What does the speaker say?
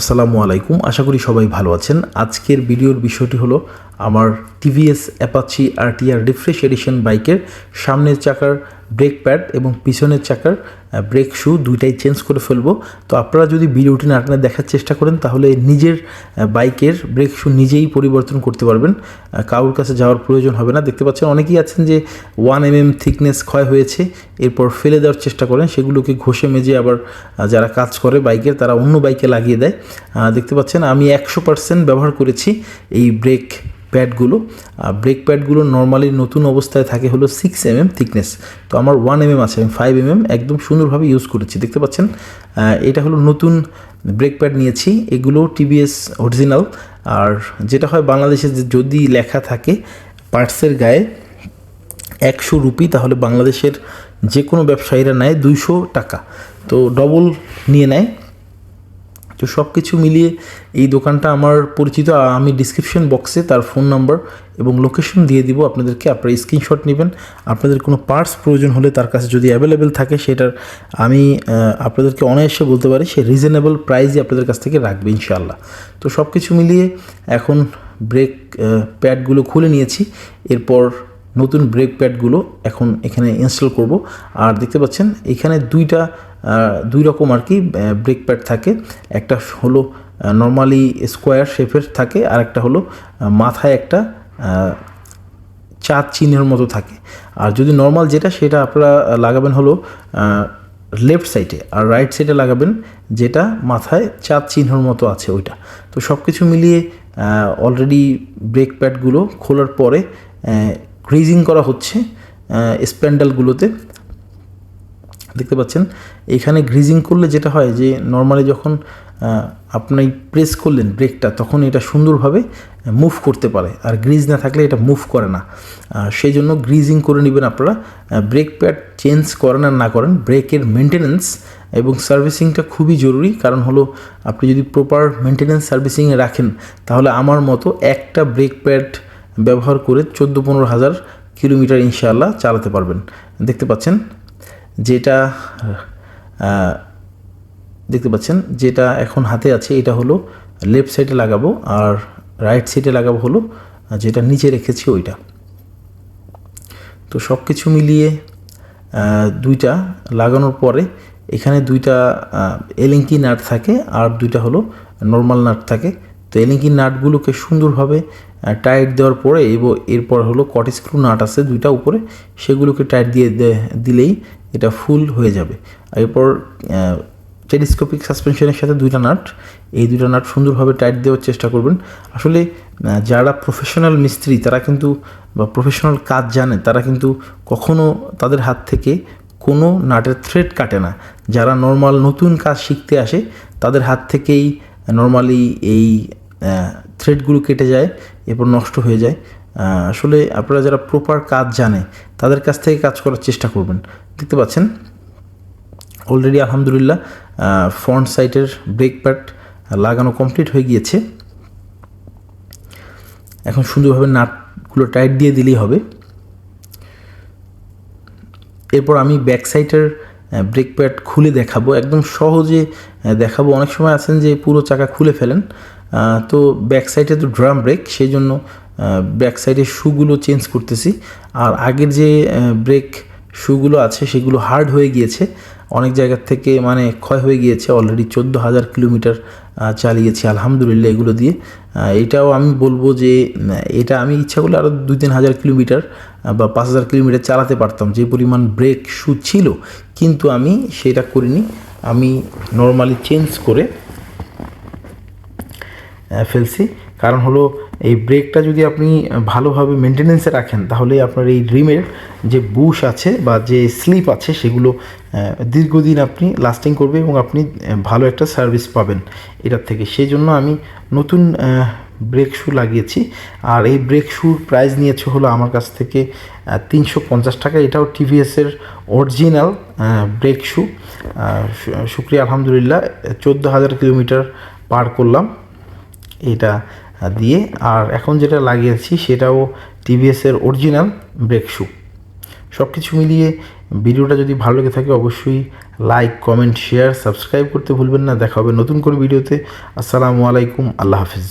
আসসালামু আলাইকুম, আশা করি সবাই ভালো আছেন। আজকের ভিডিওর বিষয়টি হলো আমার TVS Apache RTR refresh edition বাইকের সামনের চাকার ব্রেক প্যাড এবং পিছনের চাকার ব্রেক শু দুইটাই চেঞ্জ করে ফেলব। তো আপনারা যদি ভিডিওটি না আপনারা দেখার চেষ্টা করেন, তাহলে নিজের বাইকের ব্রেক শু নিজেই পরিবর্তন করতে পারবেন। কারোর কাছে যাওয়ার প্রয়োজন হবে না। দেখতে পাচ্ছেন অনেকেই আছেন যে ওয়ান এম এম থিকনেস ক্ষয় হয়েছে, এরপর ফেলে দেওয়ার চেষ্টা করেন। সেগুলোকে ঘষে মেজে আবার যারা কাজ করে বাইকের তারা অন্য বাইকে লাগিয়ে দেয়। দেখতে পাচ্ছেন আমি একশো পার্সেন্ট ব্যবহার করেছি এই ব্রেক প্যাডগুলো ব্রেক প্যাডগুলো নর্মালি নতুন অবস্থায় থাকে হলো সিক্স এম এম থিকনেস তো আমার ওয়ান এম এম আছে, আমি ফাইভ এম এম একদম সুন্দরভাবে ইউজ করেছি, দেখতে পাচ্ছেন? এটা হলো নতুন ব্রেক প্যাড নিয়েছি, এগুলো টিভিএস অরিজিনাল আর যেটা হয় বাংলাদেশে যদি লেখা থাকে পার্টসের গায়ে একশো রুপি, তাহলে বাংলাদেশের যে কোনো ব্যবসায়ীরা নেয় দুইশো টাকা। তো ডবল নিয়ে নেয়। তো সব কিছু মিলিয়ে এই দোকানটা আমার পরিচিত আমি ডিসক্রিপশন বক্সে তার ফোন নাম্বার এবং লোকেশন দিয়ে দিব। আপনাদেরকে আপনারা স্ক্রিনশট নেবেন। আপনাদের কোনো পার্টস প্রয়োজন হলে তার কাছে যদি অ্যাভেলেবেল থাকে, সেটার আমি আপনাদেরকে অনায়াসে বলতে পারি, সে রিজনেবল প্রাইসই আপনাদের কাছ থেকে রাখবে ইনশাআল্লাহ। তো সব কিছু মিলিয়ে এখন ব্রেক প্যাডগুলো খুলে নিয়েছি। এরপর নতুন ব্রেক প্যাডগুলো এখন এখানে ইনস্টল করব। আর দেখতে পাচ্ছেন, এখানে দুইটা দুই রকম আর কি ব্রেক প্যাড থাকে। একটা হলো নর্মালি স্কোয়ার শেপের থাকে, আর একটা হলো মাথায় একটা চাঁদ চিহ্নের মতো থাকে। আর যদি নর্মাল যেটা, সেটা আপনারা লাগাবেন হলো লেফট সাইডে আর রাইট সাইডে লাগাবেন যেটা মাথায় চাঁদ চিহ্নর মতো আছে ওইটা। তো সব কিছু মিলিয়ে অলরেডি ব্রেক প্যাডগুলো খোলার পরে গ্রিজিং করা হচ্ছে স্প্যান্ডালগুলোতে। দেখতে পাচ্ছেন, এখানে গ্রিজিং করলে যেটা হয় যে নর্মালি যখন আপনি প্রেস করলেন ব্রেকটা তখন এটা সুন্দরভাবে মুভ করতে পারে। আর গ্রিজ না থাকলে এটা মুভ করে না। সেই জন্য গ্রিজিং করে নেবেন আপনারা। ব্রেক প্যাড চেঞ্জ করেন আর না করেন ব্রেকের মেনটেনেন্স এবং সার্ভিসিংটা খুবই জরুরি। কারণ হলো, আপনি যদি প্রপার মেনটেনেন্স সার্ভিসিংয়ে রাখেন, তাহলে আমার মতো একটা ব্রেক প্যাড ব্যবহার করে চোদ্দ পনেরো হাজার কিলোমিটার ইনশাআল্লাহ চালাতে পারবেন। দেখতে পাচ্ছেন যেটা দেখতে পাচ্ছেন যেটা এখন হাতে আছে, এটা হলো লেফট সাইডে লাগাবো আর রাইট সাইডে লাগাবো হলো, যেটা নিচে রেখেছি ওইটা। তো সব কিছু মিলিয়ে দুইটা লাগানোর পরে এখানে দুইটা এলিঙ্কি নাট থাকে আর দুইটা হলো নর্মাল নাট থাকে। তো এলিঙ্কি নাটগুলোকে সুন্দরভাবে টাইট দেওয়ার পরে এবং এরপর হলো কট স্ক্রু নাট আছে দুইটা উপরে, সেগুলোকে টাইট দিয়ে দিলেই এটা ফুল হয়ে যাবে। এরপর টেলিস্কোপিক সাসপেনশনের সাথে দুইটা নাট এই দুইটা নাট সুন্দরভাবে টাইট দেওয়ার চেষ্টা করবেন। আসলে যারা প্রফেশনাল মিস্ত্রি, তারা কিন্তু, বা প্রফেশনাল কাজ জানে, তারা কিন্তু কখনো তাদের হাত থেকে কোনো নাটের থ্রেড কাটে না। যারা নর্মাল নতুন কাজ শিখতে আসে, তাদের হাত থেকেই নর্মালি এই থ্রেডগুলো কেটে যায়, এরপর নষ্ট হয়ে যায়। আসলে আপনারা যারা প্রপার কাজ জানে, তাদের কাছ থেকে কাজ করার চেষ্টা করবেন। দেখতে পাচ্ছেন? অলরেডি আলহামদুলিল্লাহ ফ্রন্ট সাইডের ব্রেক প্যাড লাগানো কমপ্লিট হয়ে গিয়েছে। এখন সুন্দরভাবে নাটগুলো টাইট দিয়ে দিলেই হবে। এরপর আমি ব্যাক সাইডের ব্রেক প্যাড খুলে দেখাবো, একদম সহজে দেখাবো। অনেক সময় আছেন যে পুরো চাকা খুলে ফেলেন। তো ব্যাক সাইডে তো ড্রাম ব্রেক সেই জন্য ব্যাক সাইডের শুগুলো চেঞ্জ করতেছি। আর আগের যে ব্রেক শুগুলো আছে, সেগুলো হার্ড হয়ে গিয়েছে। অনেক জায়গার থেকে মানে ক্ষয় হয়ে গিয়েছে অলরেডি চোদ্দ হাজার কিলোমিটার চালিয়েছি, আলহামদুলিল্লাহ এগুলো দিয়ে। এটাও আমি বলব যে এটা আমি ইচ্ছা করলে আরও দুই তিন হাজার কিলোমিটার বা পাঁচ হাজার কিলোমিটার চালাতে পারতাম। যে পরিমাণ ব্রেক শু ছিল, কিন্তু আমি সেটা করিনি। আমি নর্মালি চেঞ্জ করে ফেলছি। কারণ হলো, এই ব্রেকটা যদি আপনি ভালোভাবে মেনটেনেন্সে রাখেন, তাহলে আপনার এই রিমের যে বুশ আছে বা যে স্লিপ আছে, সেগুলো দীর্ঘদিন আপনি লাস্টিং করবে এবং আপনি ভালো একটা সার্ভিস পাবেন। এটার থেকে। সেই জন্য আমি নতুন ব্রেক শ্যু লাগিয়েছি। আর এই ব্রেক শ্যুর প্রাইস নিয়েছে হলো আমার কাছ থেকে তিনশো পঞ্চাশ টাকা। এটাও টিভিএসের অরিজিনাল ব্রেক শু, শুক্রিয়া, আলহামদুলিল্লাহ। চোদ্দ হাজার কিলোমিটার পার করলাম। এটা দিয়ে। আর এখন যেটা লাগিয়েছি সেটাও টিভিএসের অরিজিনাল ব্রেক শু সব কিছু মিলিয়ে ভিডিওটা যদি ভালো লেগে থাকে অবশ্যই লাইক কমেন্ট শেয়ার সাবস্ক্রাইব করতে ভুলবেন না। দেখা হবে নতুন করে ভিডিওতে। আসসালামু আলাইকুম, আল্লাহ হাফিজ।